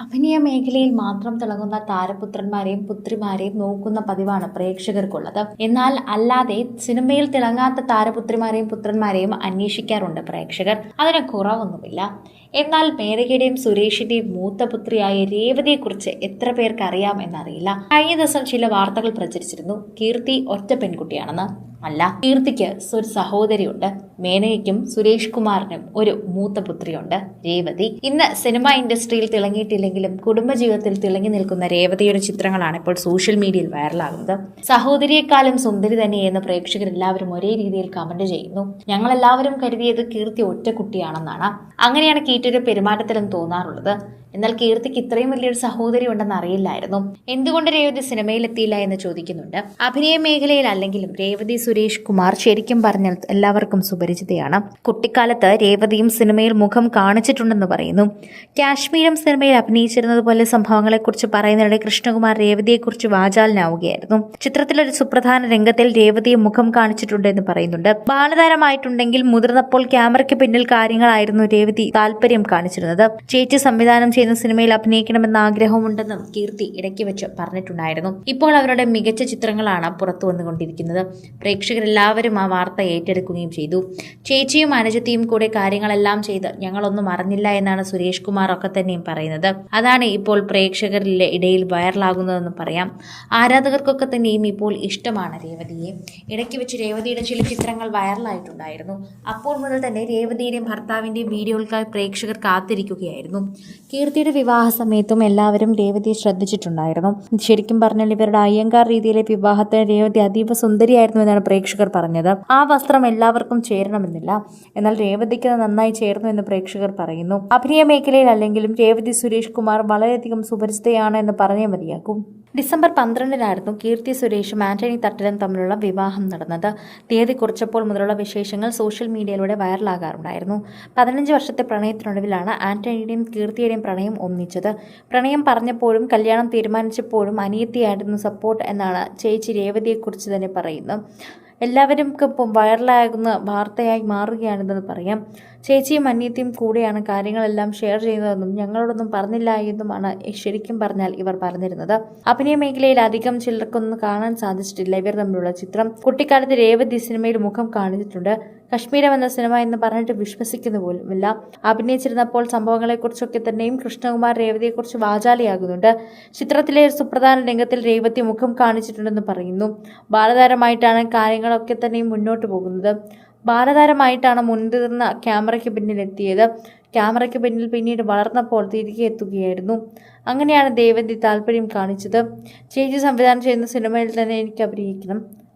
അഭിനയ മേഖലയിൽ മാത്രം തിളങ്ങുന്ന താരപുത്രന്മാരെയും പുത്രിമാരെയും നോക്കുന്ന പതിവാണ് പ്രേക്ഷകർക്കുള്ളത്. എന്നാൽ അല്ലാതെ സിനിമയിൽ തിളങ്ങാത്ത താരപുത്രിമാരെയും പുത്രന്മാരെയും അന്വേഷിക്കാറുണ്ട് പ്രേക്ഷകർ. അതിന് കുറവൊന്നുമില്ല. എന്നാൽ മേരകയുടെയും സുരേഷിന്റെയും മൂത്ത പുത്രിയായ രേവതിയെക്കുറിച്ച് എത്ര പേർക്ക് അറിയാം എന്നറിയില്ല. കഴിഞ്ഞ ദിവസം ചില വാർത്തകൾ പ്രചരിച്ചിരുന്നു. കീർത്തി ഒറ്റ പെൺകുട്ടിയാണെന്ന്. അല്ല കീർത്തിക്ക് ഒരു സഹോദരിയുണ്ട്. മേനകയ്ക്കും സുരേഷ് കുമാറിനും ഒരു മൂത്ത പുത്രിയുണ്ട് രേവതി. ഇന്ന് സിനിമ ഇൻഡസ്ട്രിയിൽ തിളങ്ങിയിട്ടില്ലെങ്കിലും കുടുംബജീവിതത്തിൽ തിളങ്ങി നിൽക്കുന്ന രേവതിയുടെ ചിത്രങ്ങളാണ് ഇപ്പോൾ സോഷ്യൽ മീഡിയയിൽ വൈറലാകുന്നത്. സഹോദരിയെക്കാളും സുന്ദരി തന്നെയെന്ന് പ്രേക്ഷകർ എല്ലാവരും ഒരേ രീതിയിൽ കമന്റ് ചെയ്യുന്നു. ഞങ്ങൾ എല്ലാവരും കരുതിയത് കീർത്തി ഒറ്റ കുട്ടിയാണെന്നാണ് അങ്ങനെയാണ് കീറ്റൊരു പെരുമാറ്റത്തിലും തോന്നാറുള്ളത്. എന്നാൽ കീർത്തിക്ക് ഇത്രയും വലിയൊരു സഹോദരി ഉണ്ടെന്ന് അറിയില്ലായിരുന്നു. എന്തുകൊണ്ട് രേവതി സിനിമയിൽ എത്തിയില്ല എന്ന് ചോദിക്കുന്നുണ്ട്. അഭിനയ മേഖലയിൽ അല്ലെങ്കിലും രേവതി സുരേഷ് കുമാർ ശരിക്കും പറഞ്ഞാൽ എല്ലാവർക്കും സുപരിചിതയാണ്. കുട്ടിക്കാലത്ത് രേവതിയും സിനിമയിൽ മുഖം കാണിച്ചിട്ടുണ്ടെന്ന് പറയുന്നു. കാശ്മീരം സിനിമയിൽ അഭിനയിച്ചിരുന്നത് പോലെ സംഭവങ്ങളെക്കുറിച്ച് പറയുന്നതിനിടെ കൃഷ്ണകുമാർ രേവതിയെക്കുറിച്ച് വാചാലനാവുകയായിരുന്നു. ചിത്രത്തിലൊരു സുപ്രധാന രംഗത്തിൽ രേവതിയെ മുഖം കാണിച്ചിട്ടുണ്ട് എന്ന് പറയുന്നുണ്ട്. ബാലതാരമായിട്ടുണ്ടെങ്കിൽ മുതിർന്നപ്പോൾ ക്യാമറയ്ക്ക് പിന്നിൽ കാര്യങ്ങളായിരുന്നു രേവതി താല്പര്യം കാണിച്ചിരുന്നത്. ചേച്ചി സംവിധാനം ചെയ്യുന്ന സിനിമയിൽ അഭിനയിക്കണമെന്ന ആഗ്രഹമുണ്ടെന്നും കീർത്തി ഇടയ്ക്ക് വെച്ച് പറഞ്ഞിട്ടുണ്ടായിരുന്നു. ഇപ്പോൾ അവരുടെ മികച്ച ചിത്രങ്ങളാണ് പുറത്തു വന്നുകൊണ്ടിരിക്കുന്നത്. പ്രേക്ഷകരെല്ലാവരും ആ വാർത്ത ഏറ്റെടുക്കുകയും ചെയ്തു. ചേച്ചിയും അനുജത്തിയും കൂടെ കാര്യങ്ങളെല്ലാം ചെയ്ത് ഞങ്ങളൊന്നും അറിഞ്ഞില്ല എന്നാണ് സുരേഷ് കുമാർ ഒക്കെ തന്നെയും പറയുന്നത്. അതാണ് ഇപ്പോൾ പ്രേക്ഷകരിലെ ഇടയിൽ വൈറലാകുന്നതെന്ന് പറയാം. ആരാധകർക്കൊക്കെ തന്നെയും ഇപ്പോൾ ഇഷ്ടമാണ് രേവതിയെ. ഇടയ്ക്ക് വെച്ച് രേവതിയുടെ ചില ചിത്രങ്ങൾ വൈറലായിട്ടുണ്ടായിരുന്നു. അപ്പോൾ മുതൽ തന്നെ രേവതിയുടെയും ഭർത്താവിന്റെയും വീഡിയോകൾക്കായി പ്രേക്ഷകർ കാത്തിരിക്കുകയായിരുന്നു. കീർത്തിയുടെ വിവാഹ സമയത്തും എല്ലാവരും രേവതിയെ ശ്രദ്ധിച്ചിട്ടുണ്ടായിരുന്നു. ശരിക്കും പറഞ്ഞാൽ ഇവരുടെ അയ്യങ്കാർ രീതിയിലെ വിവാഹത്തിന് രേവതി അതീവ സുന്ദരിയായിരുന്നു എന്നാണ് പ്രേക്ഷകർ പറഞ്ഞത്. ആ വസ്ത്രം എല്ലാവർക്കും ചേരണമെന്നില്ല. എന്നാൽ രേവതിക്ക് നന്നായി ചേർന്നു എന്ന് പ്രേക്ഷകർ പറയുന്നു. അഭിനയ മേഖലയിൽ അല്ലെങ്കിലും രേവതി സുരേഷ് കുമാർ വളരെയധികം സുപരിചിതയാണ് എന്ന് പറഞ്ഞേ മതിയാകും ഡിസംബർ പന്ത്രണ്ടിനായിരുന്നു കീർത്തി സുരേഷും ആന്റണി തട്ടലും തമ്മിലുള്ള വിവാഹം നടന്നത്. തീയതി കുറിച്ചപ്പോൾ മുതലുള്ള വിശേഷങ്ങൾ സോഷ്യൽ മീഡിയയിലൂടെ വൈറലാകാറുണ്ടായിരുന്നു. പതിനഞ്ച് വർഷത്തെ പ്രണയത്തിനൊടുവിലാണ് ആന്റണിയുടെയും കീർത്തിയുടെയും പ്രണയം ഒന്നിച്ചത്. പ്രണയം പറഞ്ഞപ്പോഴും കല്യാണം തീരുമാനിച്ചപ്പോഴും അനിയത്തിയായിരുന്നു സപ്പോർട്ട് എന്നാണ് ചേച്ചി രേവതിയെക്കുറിച്ച് തന്നെ പറയുന്നത്. എല്ലാവരും ഇപ്പം വൈറലാകുന്ന വാർത്തയായി മാറുകയാണിതെന്ന് പറയാം. ചേച്ചിയും അന്യത്തിയും കൂടെയാണ് കാര്യങ്ങളെല്ലാം ഷെയർ ചെയ്യുന്നതെന്നും ഞങ്ങളോടൊന്നും പറഞ്ഞില്ല എന്നുമാണ് ശരിക്കും പറഞ്ഞാൽ ഇവർ പറഞ്ഞിരുന്നത്. അഭിനയ മേഖലയിൽ അധികം ചിലർക്കൊന്നും കാണാൻ സാധിച്ചിട്ടില്ല ഇവർ തമ്മിലുള്ള ചിത്രം. കുട്ടിക്കാലത്ത് രേവതി സിനിമയിൽ മുഖം കാണിച്ചിട്ടുണ്ട്. കശ്മീരം എന്ന സിനിമ എന്ന് പറഞ്ഞിട്ട് വിശ്വസിക്കുന്ന പോലുമില്ല. അഭിനയിച്ചിരുന്നപ്പോൾ സംഭവങ്ങളെക്കുറിച്ചൊക്കെ തന്നെയും കൃഷ്ണകുമാർ രേവതിയെക്കുറിച്ച് വാചാലിയാകുന്നുണ്ട്. ചിത്രത്തിലെ ഒരു സുപ്രധാന രംഗത്തിൽ രേവതി മുഖം കാണിച്ചിട്ടുണ്ടെന്ന് പറയുന്നു. ബാലതാരമായിട്ടാണ് കാര്യങ്ങളൊക്കെ തന്നെയും മുന്നോട്ട് പോകുന്നത്. ബാലതാരമായിട്ടാണ് മുൻതിർന്ന ക്യാമറയ്ക്ക് പിന്നിലെത്തിയത്. ക്യാമറയ്ക്ക് പിന്നിൽ പിന്നീട് വളർന്നപ്പോൾ തിരികെ എത്തുകയായിരുന്നു. അങ്ങനെയാണ് ദേവന്തി താല്പര്യം കാണിച്ചത്. ചേച്ചി സംവിധാനം ചെയ്യുന്ന സിനിമയിൽ തന്നെ എനിക്ക് അഭിനയിക്കണം.